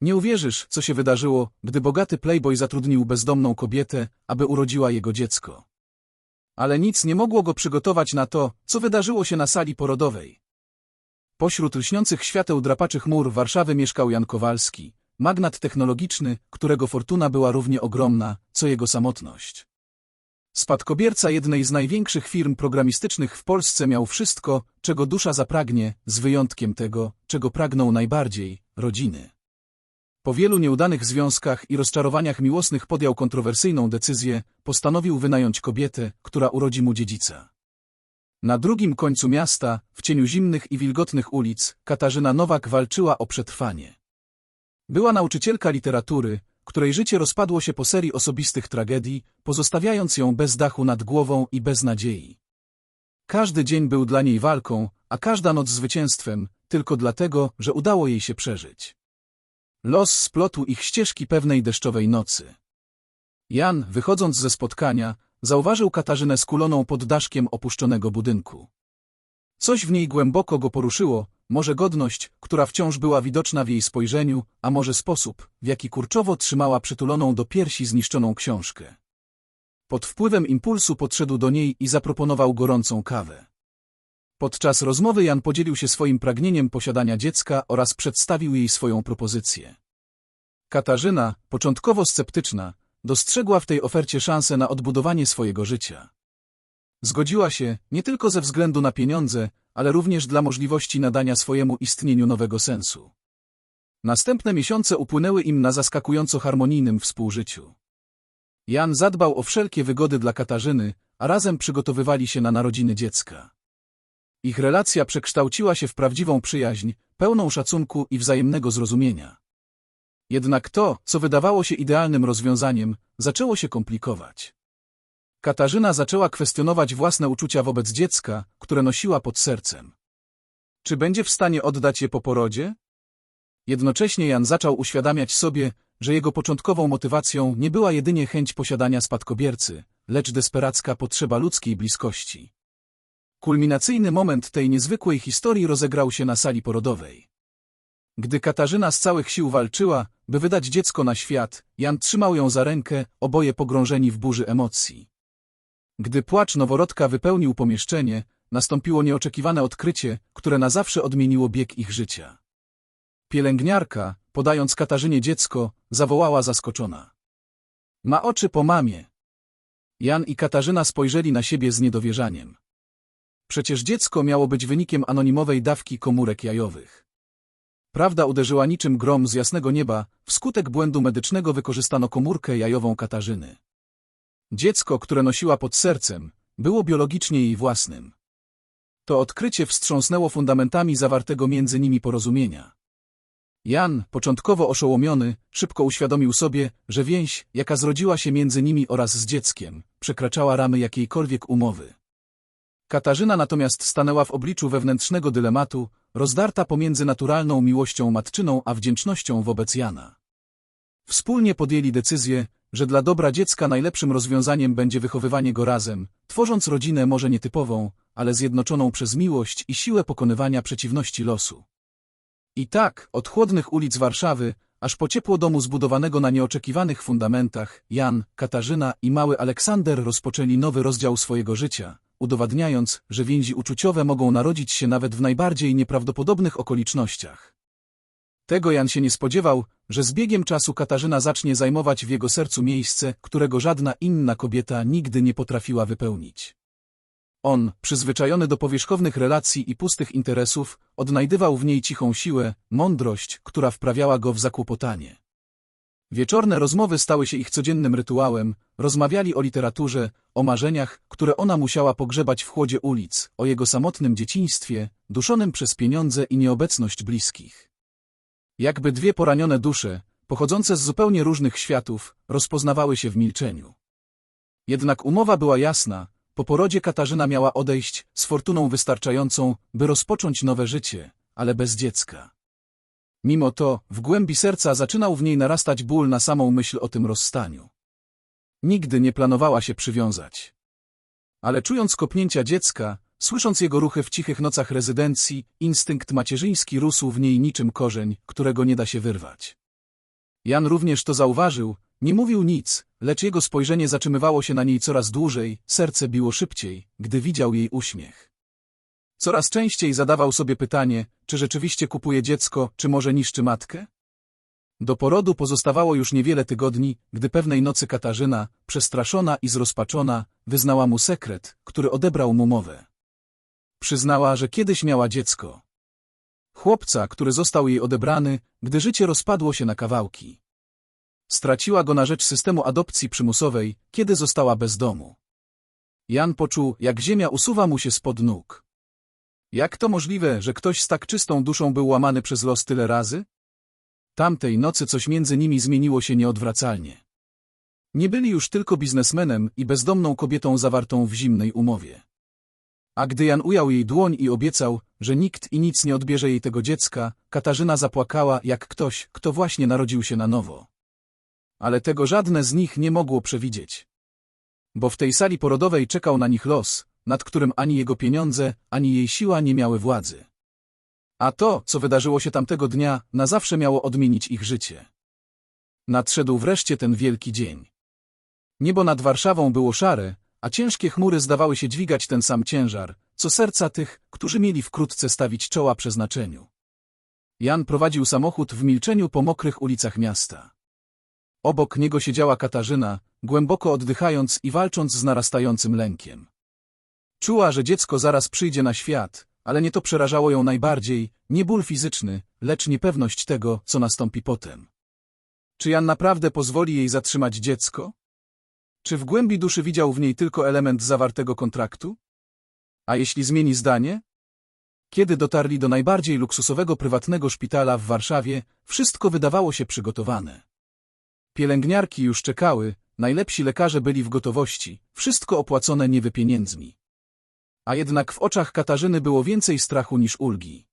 Nie uwierzysz, co się wydarzyło, gdy bogaty playboy zatrudnił bezdomną kobietę, aby urodziła jego dziecko. Ale nic nie mogło go przygotować na to, co wydarzyło się na sali porodowej. Pośród lśniących świateł drapaczych mur Warszawy mieszkał Jan Kowalski, magnat technologiczny, którego fortuna była równie ogromna, co jego samotność. Spadkobierca jednej z największych firm programistycznych w Polsce miał wszystko, czego dusza zapragnie, z wyjątkiem tego, czego pragną najbardziej rodziny. Po wielu nieudanych związkach i rozczarowaniach miłosnych podjął kontrowersyjną decyzję, postanowił wynająć kobietę, która urodzi mu dziedzica. Na drugim końcu miasta, w cieniu zimnych i wilgotnych ulic, Katarzyna Nowak walczyła o przetrwanie. Była nauczycielka literatury, której życie rozpadło się po serii osobistych tragedii, pozostawiając ją bez dachu nad głową i bez nadziei. Każdy dzień był dla niej walką, a każda noc zwycięstwem, tylko dlatego, że udało jej się przeżyć. Los splotł ich ścieżki pewnej deszczowej nocy. Jan, wychodząc ze spotkania, zauważył Katarzynę skuloną pod daszkiem opuszczonego budynku. Coś w niej głęboko go poruszyło, może godność, która wciąż była widoczna w jej spojrzeniu, a może sposób, w jaki kurczowo trzymała przytuloną do piersi zniszczoną książkę. Pod wpływem impulsu podszedł do niej i zaproponował gorącą kawę. Podczas rozmowy Jan podzielił się swoim pragnieniem posiadania dziecka oraz przedstawił jej swoją propozycję. Katarzyna, początkowo sceptyczna, dostrzegła w tej ofercie szansę na odbudowanie swojego życia. Zgodziła się nie tylko ze względu na pieniądze, ale również dla możliwości nadania swojemu istnieniu nowego sensu. Następne miesiące upłynęły im na zaskakująco harmonijnym współżyciu. Jan zadbał o wszelkie wygody dla Katarzyny, a razem przygotowywali się na narodziny dziecka. Ich relacja przekształciła się w prawdziwą przyjaźń, pełną szacunku i wzajemnego zrozumienia. Jednak to, co wydawało się idealnym rozwiązaniem, zaczęło się komplikować. Katarzyna zaczęła kwestionować własne uczucia wobec dziecka, które nosiła pod sercem. Czy będzie w stanie oddać je po porodzie? Jednocześnie Jan zaczął uświadamiać sobie, że jego początkową motywacją nie była jedynie chęć posiadania spadkobiercy, lecz desperacka potrzeba ludzkiej bliskości. Kulminacyjny moment tej niezwykłej historii rozegrał się na sali porodowej. Gdy Katarzyna z całych sił walczyła, by wydać dziecko na świat, Jan trzymał ją za rękę, oboje pogrążeni w burzy emocji. Gdy płacz noworodka wypełnił pomieszczenie, nastąpiło nieoczekiwane odkrycie, które na zawsze odmieniło bieg ich życia. Pielęgniarka, podając Katarzynie dziecko, zawołała zaskoczona. Ma oczy po mamie. Jan i Katarzyna spojrzeli na siebie z niedowierzaniem. Przecież dziecko miało być wynikiem anonimowej dawki komórek jajowych. Prawda uderzyła niczym grom z jasnego nieba, wskutek błędu medycznego wykorzystano komórkę jajową Katarzyny. Dziecko, które nosiła pod sercem, było biologicznie jej własnym. To odkrycie wstrząsnęło fundamentami zawartego między nimi porozumienia. Jan, początkowo oszołomiony, szybko uświadomił sobie, że więź, jaka zrodziła się między nimi oraz z dzieckiem, przekraczała ramy jakiejkolwiek umowy. Katarzyna natomiast stanęła w obliczu wewnętrznego dylematu, rozdarta pomiędzy naturalną miłością matczyną a wdzięcznością wobec Jana. Wspólnie podjęli decyzję, że dla dobra dziecka najlepszym rozwiązaniem będzie wychowywanie go razem, tworząc rodzinę może nietypową, ale zjednoczoną przez miłość i siłę pokonywania przeciwności losu. I tak, od chłodnych ulic Warszawy, aż po ciepło domu zbudowanego na nieoczekiwanych fundamentach, Jan, Katarzyna i mały Aleksander rozpoczęli nowy rozdział swojego życia, udowadniając, że więzi uczuciowe mogą narodzić się nawet w najbardziej nieprawdopodobnych okolicznościach. Tego Jan się nie spodziewał, że z biegiem czasu Katarzyna zacznie zajmować w jego sercu miejsce, którego żadna inna kobieta nigdy nie potrafiła wypełnić. On, przyzwyczajony do powierzchownych relacji i pustych interesów, odnajdywał w niej cichą siłę, mądrość, która wprawiała go w zakłopotanie. Wieczorne rozmowy stały się ich codziennym rytuałem, rozmawiali o literaturze, o marzeniach, które ona musiała pogrzebać w chłodzie ulic, o jego samotnym dzieciństwie, duszonym przez pieniądze i nieobecność bliskich. Jakby dwie poranione dusze, pochodzące z zupełnie różnych światów, rozpoznawały się w milczeniu. Jednak umowa była jasna, po porodzie Katarzyna miała odejść z fortuną wystarczającą, by rozpocząć nowe życie, ale bez dziecka. Mimo to, w głębi serca zaczynał w niej narastać ból na samą myśl o tym rozstaniu. Nigdy nie planowała się przywiązać. Ale czując kopnięcia dziecka, słysząc jego ruchy w cichych nocach rezydencji, instynkt macierzyński rósł w niej niczym korzeń, którego nie da się wyrwać. Jan również to zauważył, nie mówił nic, lecz jego spojrzenie zatrzymywało się na niej coraz dłużej, serce biło szybciej, gdy widział jej uśmiech. Coraz częściej zadawał sobie pytanie, czy rzeczywiście kupuje dziecko, czy może niszczy matkę? Do porodu pozostawało już niewiele tygodni, gdy pewnej nocy Katarzyna, przestraszona i zrozpaczona, wyznała mu sekret, który odebrał mu mowę. Przyznała, że kiedyś miała dziecko. Chłopca, który został jej odebrany, gdy życie rozpadło się na kawałki. Straciła go na rzecz systemu adopcji przymusowej, kiedy została bez domu. Jan poczuł, jak ziemia usuwa mu się spod nóg. Jak to możliwe, że ktoś z tak czystą duszą był łamany przez los tyle razy? Tamtej nocy coś między nimi zmieniło się nieodwracalnie. Nie byli już tylko biznesmenem i bezdomną kobietą zawartą w zimnej umowie. A gdy Jan ujął jej dłoń i obiecał, że nikt i nic nie odbierze jej tego dziecka, Katarzyna zapłakała jak ktoś, kto właśnie narodził się na nowo. Ale tego żadne z nich nie mogło przewidzieć. Bo w tej sali porodowej czekał na nich los, nad którym ani jego pieniądze, ani jej siła nie miały władzy. A to, co wydarzyło się tamtego dnia, na zawsze miało odmienić ich życie. Nadszedł wreszcie ten wielki dzień. Niebo nad Warszawą było szare, a ciężkie chmury zdawały się dźwigać ten sam ciężar, co serca tych, którzy mieli wkrótce stawić czoła przeznaczeniu. Jan prowadził samochód w milczeniu po mokrych ulicach miasta. Obok niego siedziała Katarzyna, głęboko oddychając i walcząc z narastającym lękiem. Czuła, że dziecko zaraz przyjdzie na świat, ale nie to przerażało ją najbardziej, nie ból fizyczny, lecz niepewność tego, co nastąpi potem. Czy Jan naprawdę pozwoli jej zatrzymać dziecko? Czy w głębi duszy widział w niej tylko element zawartego kontraktu? A jeśli zmieni zdanie? Kiedy dotarli do najbardziej luksusowego prywatnego szpitala w Warszawie, wszystko wydawało się przygotowane. Pielęgniarki już czekały, najlepsi lekarze byli w gotowości, wszystko opłacone niewy pieniędzmi. A jednak w oczach Katarzyny było więcej strachu niż ulgi.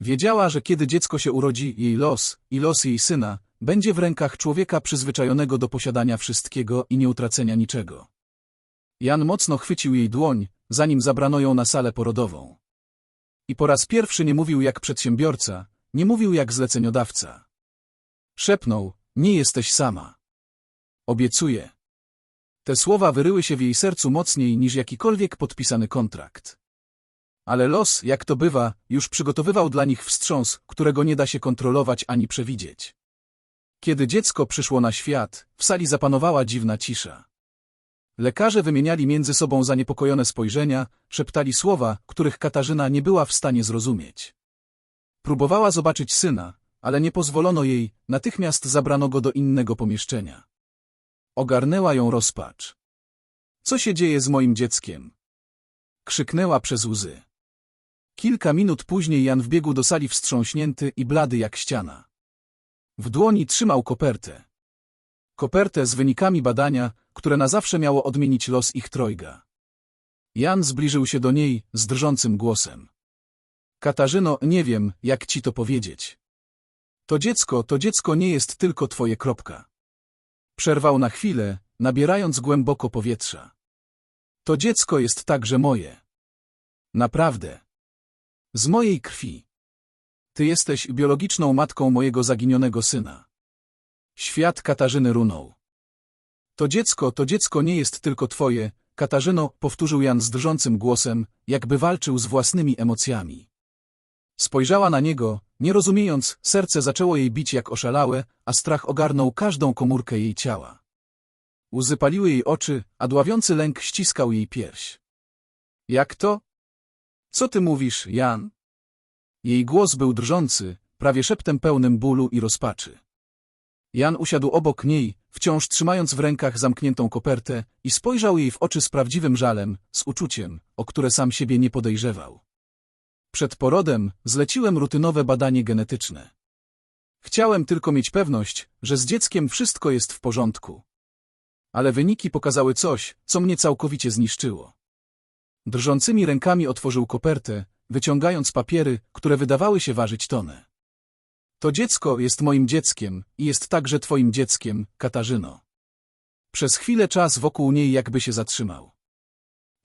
Wiedziała, że kiedy dziecko się urodzi, jej los i los jej syna będzie w rękach człowieka przyzwyczajonego do posiadania wszystkiego i nieutracenia niczego. Jan mocno chwycił jej dłoń, zanim zabrano ją na salę porodową. I po raz pierwszy nie mówił jak przedsiębiorca, nie mówił jak zleceniodawca. Szepnął, nie jesteś sama. Obiecuję. Te słowa wyryły się w jej sercu mocniej niż jakikolwiek podpisany kontrakt. Ale los, jak to bywa, już przygotowywał dla nich wstrząs, którego nie da się kontrolować ani przewidzieć. Kiedy dziecko przyszło na świat, w sali zapanowała dziwna cisza. Lekarze wymieniali między sobą zaniepokojone spojrzenia, szeptali słowa, których Katarzyna nie była w stanie zrozumieć. Próbowała zobaczyć syna, ale nie pozwolono jej, natychmiast zabrano go do innego pomieszczenia. Ogarnęła ją rozpacz. Co się dzieje z moim dzieckiem? Krzyknęła przez łzy. Kilka minut później Jan wbiegł do sali wstrząśnięty i blady jak ściana. W dłoni trzymał kopertę. Kopertę z wynikami badania, które na zawsze miało odmienić los ich trojga. Jan zbliżył się do niej z drżącym głosem. Katarzyno, nie wiem, jak ci to powiedzieć. To dziecko, to dziecko nie jest tylko twoje kropka. Przerwał na chwilę, nabierając głęboko powietrza. To dziecko jest także moje. Naprawdę. Z mojej krwi. Ty jesteś biologiczną matką mojego zaginionego syna. Świat Katarzyny runął. To dziecko, to dziecko nie jest tylko twoje, Katarzyno, powtórzył Jan z drżącym głosem, jakby walczył z własnymi emocjami. Spojrzała na niego, nie rozumiejąc, serce zaczęło jej bić jak oszalałe, a strach ogarnął każdą komórkę jej ciała. Łzy paliły jej oczy, a dławiący lęk ściskał jej pierś. Jak to? Co ty mówisz, Jan? Jej głos był drżący, prawie szeptem pełnym bólu i rozpaczy. Jan usiadł obok niej, wciąż trzymając w rękach zamkniętą kopertę i spojrzał jej w oczy z prawdziwym żalem, z uczuciem, o które sam siebie nie podejrzewał. Przed porodem zleciłem rutynowe badanie genetyczne. Chciałem tylko mieć pewność, że z dzieckiem wszystko jest w porządku. Ale wyniki pokazały coś, co mnie całkowicie zniszczyło. Drżącymi rękami otworzył kopertę, wyciągając papiery, które wydawały się ważyć tonę. To dziecko jest moim dzieckiem i jest także twoim dzieckiem, Katarzyno. Przez chwilę czas wokół niej jakby się zatrzymał.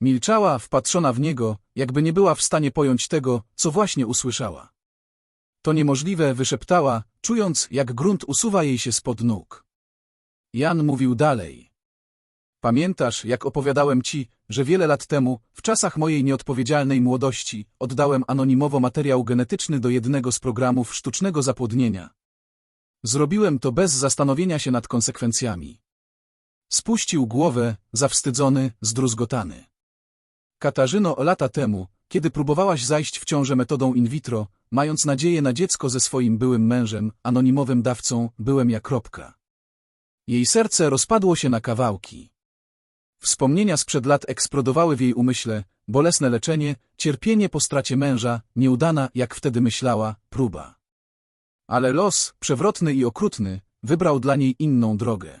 Milczała, wpatrzona w niego, jakby nie była w stanie pojąć tego, co właśnie usłyszała. To niemożliwe, wyszeptała, czując, jak grunt usuwa jej się spod nóg. Jan mówił dalej. Pamiętasz, jak opowiadałem ci, że wiele lat temu, w czasach mojej nieodpowiedzialnej młodości, oddałem anonimowo materiał genetyczny do jednego z programów sztucznego zapłodnienia. Zrobiłem to bez zastanowienia się nad konsekwencjami. Spuścił głowę, zawstydzony, zdruzgotany. Katarzyno, lata temu, kiedy próbowałaś zajść w ciążę metodą in vitro, mając nadzieję na dziecko ze swoim byłym mężem, anonimowym dawcą, byłem ja kropka. Jej serce rozpadło się na kawałki. Wspomnienia sprzed lat eksplodowały w jej umyśle, bolesne leczenie, cierpienie po stracie męża, nieudana, jak wtedy myślała, próba. Ale los, przewrotny i okrutny, wybrał dla niej inną drogę.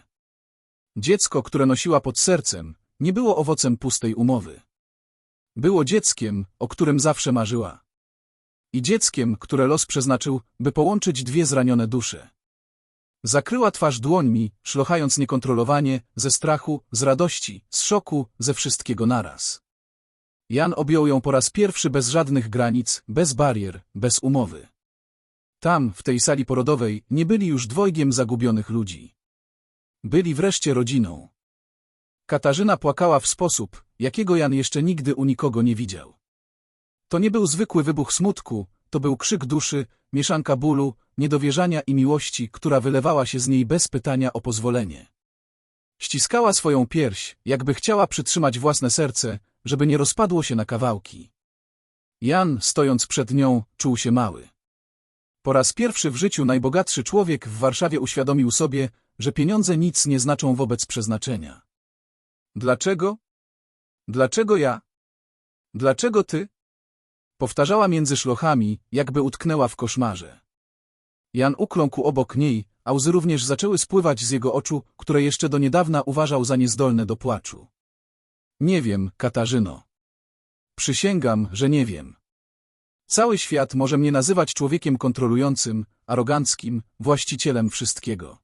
Dziecko, które nosiła pod sercem, nie było owocem pustej umowy. Było dzieckiem, o którym zawsze marzyła. I dzieckiem, które los przeznaczył, by połączyć dwie zranione dusze. Zakryła twarz dłońmi, szlochając niekontrolowanie, ze strachu, z radości, z szoku, ze wszystkiego naraz. Jan objął ją po raz pierwszy bez żadnych granic, bez barier, bez umowy. Tam, w tej sali porodowej, nie byli już dwojgiem zagubionych ludzi. Byli wreszcie rodziną. Katarzyna płakała w sposób, jakiego Jan jeszcze nigdy u nikogo nie widział. To nie był zwykły wybuch smutku, to był krzyk duszy, mieszanka bólu, niedowierzania i miłości, która wylewała się z niej bez pytania o pozwolenie. Ściskała swoją pierś, jakby chciała przytrzymać własne serce, żeby nie rozpadło się na kawałki. Jan, stojąc przed nią, czuł się mały. Po raz pierwszy w życiu najbogatszy człowiek w Warszawie uświadomił sobie, że pieniądze nic nie znaczą wobec przeznaczenia. Dlaczego? Dlaczego ja? Dlaczego ty? Powtarzała między szlochami, jakby utknęła w koszmarze. Jan ukląkł obok niej, a łzy również zaczęły spływać z jego oczu, które jeszcze do niedawna uważał za niezdolne do płaczu. Nie wiem, Katarzyno. Przysięgam, że nie wiem. Cały świat może mnie nazywać człowiekiem kontrolującym, aroganckim, właścicielem wszystkiego.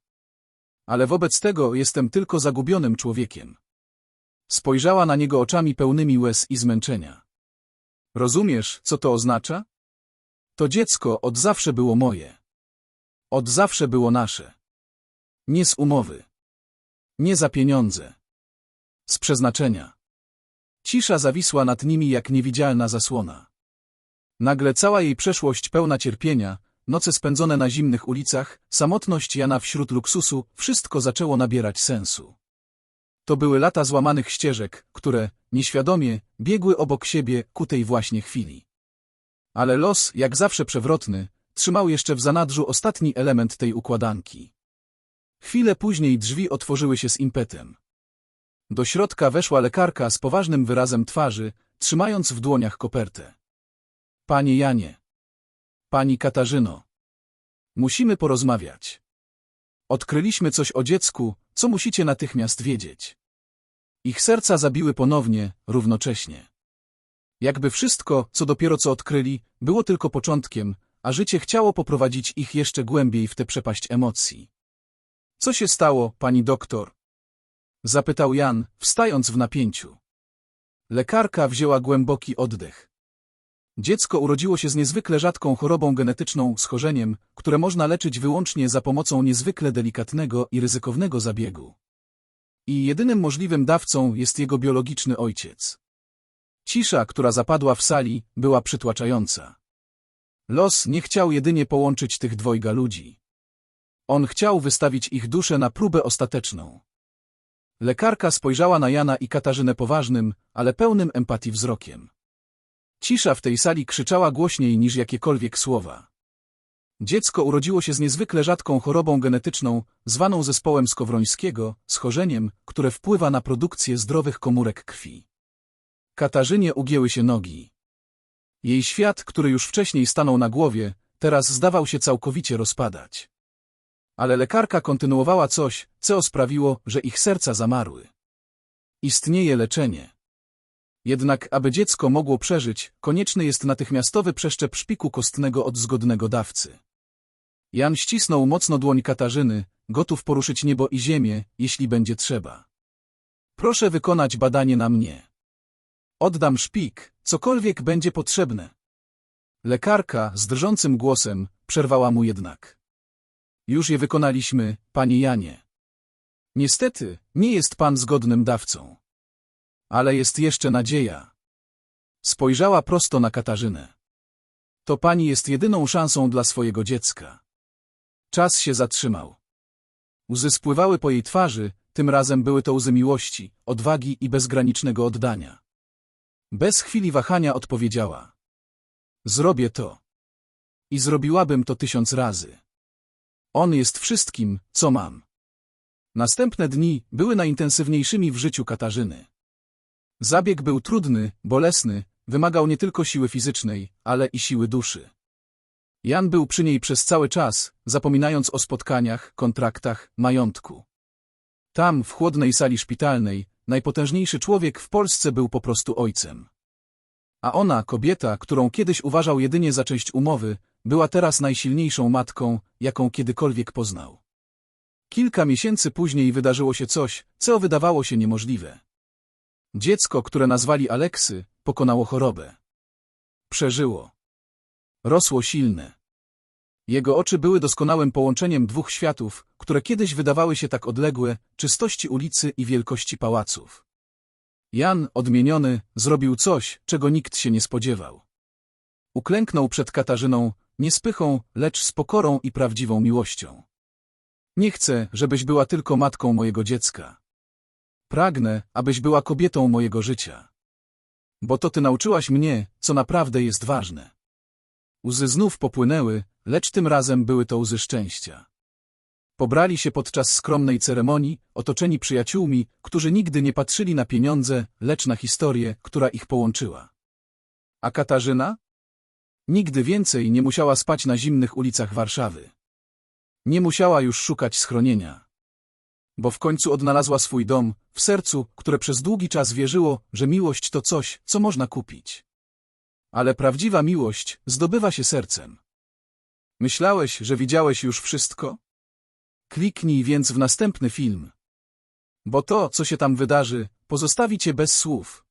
Ale wobec tego jestem tylko zagubionym człowiekiem. Spojrzała na niego oczami pełnymi łez i zmęczenia. Rozumiesz, co to oznacza? To dziecko od zawsze było moje. Od zawsze było nasze. Nie z umowy. Nie za pieniądze. Z przeznaczenia. Cisza zawisła nad nimi jak niewidzialna zasłona. Nagle cała jej przeszłość pełna cierpienia, noce spędzone na zimnych ulicach, samotność Jana wśród luksusu, wszystko zaczęło nabierać sensu. To były lata złamanych ścieżek, które, nieświadomie, biegły obok siebie ku tej właśnie chwili. Ale los, jak zawsze przewrotny, trzymał jeszcze w zanadrzu ostatni element tej układanki. Chwilę później drzwi otworzyły się z impetem. Do środka weszła lekarka z poważnym wyrazem twarzy, trzymając w dłoniach kopertę. Panie Janie. Pani Katarzyno. Musimy porozmawiać. Odkryliśmy coś o dziecku, co musicie natychmiast wiedzieć. Ich serca zabiły ponownie, równocześnie. Jakby wszystko, co dopiero co odkryli, było tylko początkiem, a życie chciało poprowadzić ich jeszcze głębiej w tę przepaść emocji. Co się stało, pani doktor? Zapytał Jan, wstając w napięciu. Lekarka wzięła głęboki oddech. Dziecko urodziło się z niezwykle rzadką chorobą genetyczną, schorzeniem, które można leczyć wyłącznie za pomocą niezwykle delikatnego i ryzykownego zabiegu. I jedynym możliwym dawcą jest jego biologiczny ojciec. Cisza, która zapadła w sali, była przytłaczająca. Los nie chciał jedynie połączyć tych dwojga ludzi. On chciał wystawić ich duszę na próbę ostateczną. Lekarka spojrzała na Jana i Katarzynę poważnym, ale pełnym empatii wzrokiem. Cisza w tej sali krzyczała głośniej niż jakiekolwiek słowa. Dziecko urodziło się z niezwykle rzadką chorobą genetyczną, zwaną zespołem Skowrońskiego, schorzeniem, które wpływa na produkcję zdrowych komórek krwi. Katarzynie ugięły się nogi. Jej świat, który już wcześniej stanął na głowie, teraz zdawał się całkowicie rozpadać. Ale lekarka kontynuowała coś, co sprawiło, że ich serca zamarły. Istnieje leczenie. Jednak, aby dziecko mogło przeżyć, konieczny jest natychmiastowy przeszczep szpiku kostnego od zgodnego dawcy. Jan ścisnął mocno dłoń Katarzyny, gotów poruszyć niebo i ziemię, jeśli będzie trzeba. Proszę wykonać badanie na mnie. Oddam szpik, cokolwiek będzie potrzebne. Lekarka, z drżącym głosem, przerwała mu jednak. Już je wykonaliśmy, panie Janie. Niestety, nie jest pan zgodnym dawcą. Ale jest jeszcze nadzieja. Spojrzała prosto na Katarzynę. To pani jest jedyną szansą dla swojego dziecka. Czas się zatrzymał. Łzy spływały po jej twarzy, tym razem były to łzy miłości, odwagi i bezgranicznego oddania. Bez chwili wahania odpowiedziała. Zrobię to. I zrobiłabym to tysiąc razy. On jest wszystkim, co mam. Następne dni były najintensywniejszymi w życiu Katarzyny. Zabieg był trudny, bolesny, wymagał nie tylko siły fizycznej, ale i siły duszy. Jan był przy niej przez cały czas, zapominając o spotkaniach, kontraktach, majątku. Tam, w chłodnej sali szpitalnej, najpotężniejszy człowiek w Polsce był po prostu ojcem. A ona, kobieta, którą kiedyś uważał jedynie za część umowy, była teraz najsilniejszą matką, jaką kiedykolwiek poznał. Kilka miesięcy później wydarzyło się coś, co wydawało się niemożliwe. Dziecko, które nazwali Aleksy, pokonało chorobę. Przeżyło. Rosło silne. Jego oczy były doskonałym połączeniem dwóch światów, które kiedyś wydawały się tak odległe, czystości ulicy i wielkości pałaców. Jan, odmieniony, zrobił coś, czego nikt się nie spodziewał. Uklęknął przed Katarzyną, nie z pychą, lecz z pokorą i prawdziwą miłością. Nie chcę, żebyś była tylko matką mojego dziecka. Pragnę, abyś była kobietą mojego życia. Bo to ty nauczyłaś mnie, co naprawdę jest ważne. Łzy znów popłynęły, lecz tym razem były to łzy szczęścia. Pobrali się podczas skromnej ceremonii, otoczeni przyjaciółmi, którzy nigdy nie patrzyli na pieniądze, lecz na historię, która ich połączyła. A Katarzyna? Nigdy więcej nie musiała spać na zimnych ulicach Warszawy. Nie musiała już szukać schronienia. Bo w końcu odnalazła swój dom, w sercu, które przez długi czas wierzyło, że miłość to coś, co można kupić. Ale prawdziwa miłość zdobywa się sercem. Myślałeś, że widziałeś już wszystko? Kliknij więc w następny film. Bo to, co się tam wydarzy, pozostawi cię bez słów.